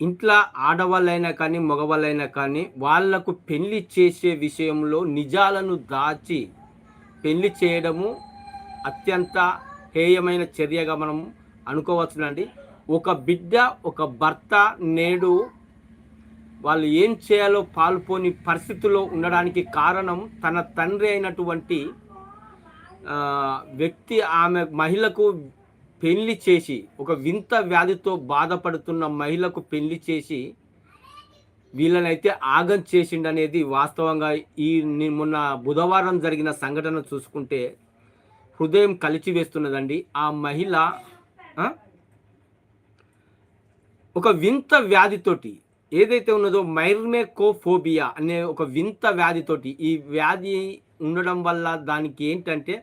ఇంట్లో ఆడవాళ్ళైనా కానీ మగవాళ్ళైనా కానీ వాళ్ళకు పెళ్ళి చేసే విషయంలో నిజాలను దాచి పెళ్ళి చేయడము అత్యంత హేయమైన చర్యగా మనం అనుకోవచ్చునండి. ఒక బిడ్డ ఒక భర్త నేడు వాళ్ళు ఏం చేయాలో పాల్పోని పరిస్థితుల్లో ఉండడానికి కారణం తన తండ్రి అయినటువంటి వ్యక్తి ఆమె మహిళకు పెళ్ళి చేసి ఒక వింత వ్యాధితో బాధపడుతున్న మహిళకు పెళ్ళి చేసి వీళ్ళనైతే ఆగం చేసిండనేది వాస్తవంగా ఈ మొన్న బుధవారం జరిగిన సంఘటన చూసుకుంటే హృదయం కలిచివేస్తున్నదండి. ఆ మహిళ ఒక వింత వ్యాధితోటి ఏదైతే ఉన్నదో మైర్మేకోఫోబియా అనే ఒక వింత వ్యాధితోటి ఈ వ్యాధి ఉండడం వల్ల దానికి ఏంటంటే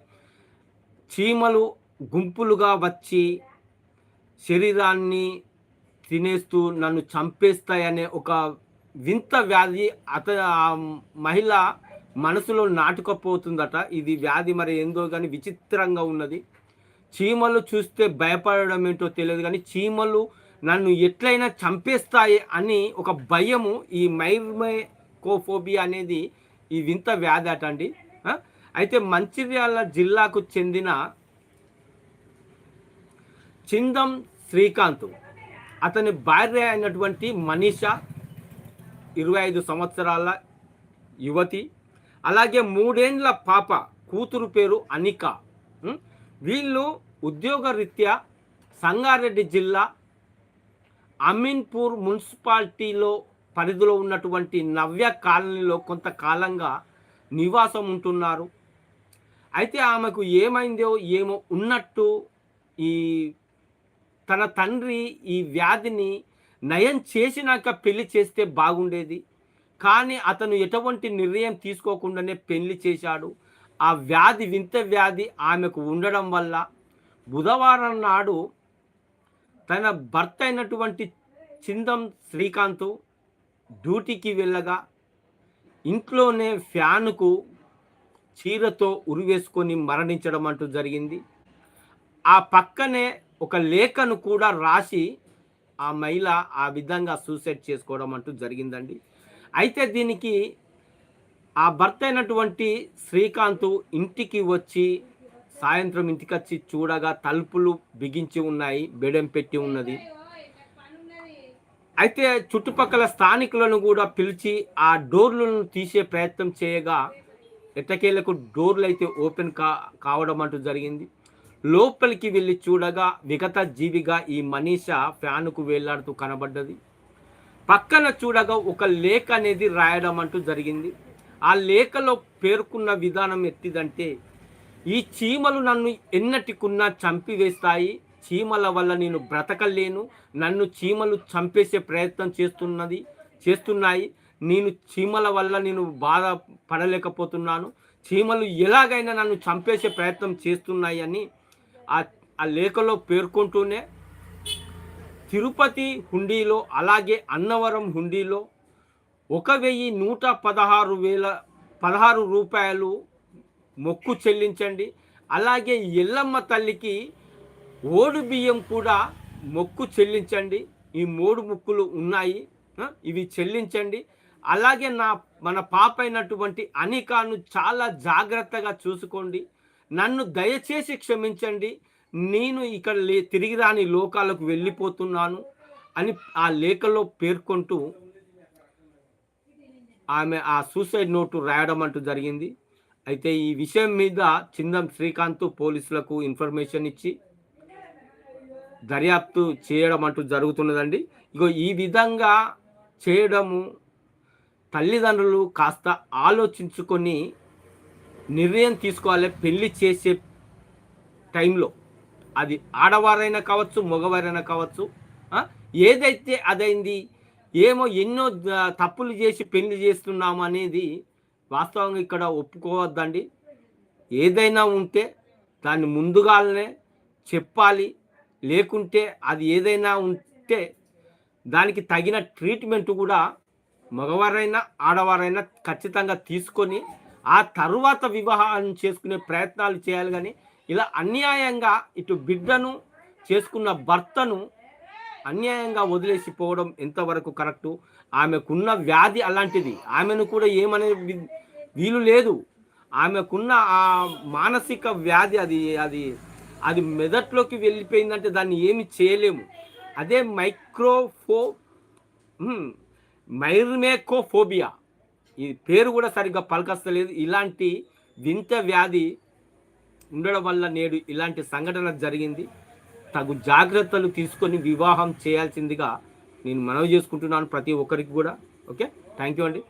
చీమలు గుంపులుగా వచ్చి శరీరాన్ని తినేస్తూ నన్ను చంపేస్తాయనే ఒక వింత వ్యాధి అత మహిళ మనసులో నాటుకపోతుందట. ఇది వ్యాధి మరి ఏందో కానీ విచిత్రంగా ఉన్నది. చీమలు చూస్తే భయపడడం ఏంటో తెలియదు కానీ చీమలు నన్ను ఎట్లయినా చంపేస్తాయి అని ఒక భయము ఈ మైర్మైకోఫోబియా అనేది ఈ వింత వ్యాధి అట అండి. అయితే మంచిర్యాల జిల్లాకు చెందిన చిందం శ్రీకాంత్. అతని భార్య అయినటువంటి మనీష ఇరవై ఐదు సంవత్సరాల యువతి అలాగే మూడేండ్ల పాప కూతురు పేరు అనిక. వీళ్ళు ఉద్యోగరీత్యా సంగారెడ్డి జిల్లా అమీన్పూర్ మున్సిపాలిటీలో పరిధిలో ఉన్నటువంటి నవ్య కాలనీలో కొంతకాలంగా నివాసం ఉంటున్నారు. అయితే ఆమెకు ఏమైందో ఏమో ఉన్నట్టు ఈ తన తండ్రి ఈ వ్యాధిని నయం చేసినాక పెళ్ళి చేస్తే బాగుండేది. కానీ అతను ఎటువంటి నిర్ణయం తీసుకోకుండానే పెళ్ళి చేశాడు. ఆ వ్యాధి వింత వ్యాధి ఆమెకు ఉండడం వల్ల బుధవారం నాడు తన భర్త అయినటువంటి చిందం శ్రీకాంత్ డ్యూటీకి వెళ్ళగా ఇంట్లోనే ఫ్యానుకు చీరతో ఉరివేసుకొని మరణించడం అంటూ జరిగింది. ఆ పక్కనే ఒక లేఖను కూడా రాసి ఆ మహిళ ఆ విధంగా సూసైడ్ చేసుకోవడం అంటూ జరిగిందండి. అయితే దీనికి ఆ భర్త అయినటువంటి శ్రీకాంత్ ఇంటికి వచ్చి సాయంత్రం ఇంటికి వచ్చి చూడగా తలుపులు బిగించి ఉన్నాయి బెడెం పెట్టి ఉన్నది. అయితే చుట్టుపక్కల స్థానికులను కూడా పిలిచి ఆ డోర్లను తీసే ప్రయత్నం చేయగా ఎట్టకేలకు డోర్లు అయితే ఓపెన్ కా కావడం అంటూ జరిగింది. లోపలికి వెళ్ళి చూడగా విగత జీవిగా ఈ మనీష ఫ్యాన్కు వేలాడుతూ కనబడ్డది. పక్కన చూడగా ఒక లేఖ అనేది రాయడం అంటూ జరిగింది. ఆ లేఖలో పేర్కొన్న విధానం ఎత్తిదంటే ఈ చీమలు నన్ను ఎన్నటికున్నా చంపివేస్తాయి. చీమల వల్ల నేను బ్రతకలేను. నన్ను చీమలు చంపేసే ప్రయత్నం చేస్తున్నది చేస్తున్నాయి. నేను చీమల వల్ల నేను బాధ పడలేకపోతున్నాను. చీమలు ఎలాగైనా నన్ను చంపేసే ప్రయత్నం చేస్తున్నాయి అని ఆ లేఖలో పేర్కొంటూనే తిరుపతి హుండీలో అలాగే అన్నవరం హుండీలో ఒక వెయ్యి నూట పదహారు వేల పదహారు రూపాయలు మొక్కు చెల్లించండి. అలాగే ఎల్లమ్మ తల్లికి ఓడు బియ్యం కూడా మొక్కు చెల్లించండి. ఈ మూడు ముక్కులు ఉన్నాయి. ఇవి చెల్లించండి. అలాగే నా మన పాప అయినటువంటి అనికాను చాలా జాగ్రత్తగా చూసుకోండి. నన్ను దయచేసి క్షమించండి. నేను ఇక్కడ లే తిరిగి రాని లోకాలకు వెళ్ళిపోతున్నాను అని ఆ లేఖలో పేర్కొంటూ ఆమె ఆ సూసైడ్ నోటు రాయడం అంటూ జరిగింది. అయితే ఈ విషయం మీద చిందం శ్రీకాంత్ పోలీసులకు ఇన్ఫర్మేషన్ ఇచ్చి దర్యాప్తు చేయడం అంటూ జరుగుతున్నదండి. ఇగో ఈ విధంగా చేయడము తల్లిదండ్రులు కాస్త ఆలోచించుకొని నిర్ణయం తీసుకోవాలి పెళ్ళి చేసే టైంలో. అది ఆడవారైనా కావచ్చు మగవారైనా కావచ్చు ఏదైతే అదైంది ఏమో ఎన్నో తప్పులు చేసి పెళ్ళి చేస్తున్నాము అనేది వాస్తవంగా ఇక్కడ ఒప్పుకోవద్దండి. ఏదైనా ఉంటే దాన్ని ముందుగానే చెప్పాలి. లేకుంటే అది ఏదైనా ఉంటే దానికి తగిన ట్రీట్మెంట్ కూడా మగవారైనా ఆడవారైనా ఖచ్చితంగా తీసుకొని ఆ తరువాత వివాహం చేసుకునే ప్రయత్నాలు చేయాలి కానీ ఇలా అన్యాయంగా ఇటు బిడ్డను చేసుకున్న భర్తను అన్యాయంగా వదిలేసిపోవడం ఎంతవరకు కరెక్టు? ఆమెకున్న వ్యాధి అలాంటిది. ఆమెను కూడా ఏమనే వీలు లేదు. ఆమెకున్న ఆ మానసిక వ్యాధి అది అది అది మెదట్లోకి వెళ్ళిపోయిందంటే దాన్ని ఏమి చేయలేము. అదే మైక్రోఫో మైర్మేకోఫోబియా. ఈ పేరు కూడా సరిగ్గా పలకస్తలేదు. ఇలాంటి వింత వ్యాధి ఉండడం వల్ల నేడు ఇలాంటి సంఘటన జరిగింది. తగు జాగ్రత్తలు తీసుకొని వివాహం చేయాల్సిందిగా నేను మనవి చేసుకుంటున్నాను ప్రతి ఒక్కరికి కూడా. ఓకే? థ్యాంక్ యూ అండి.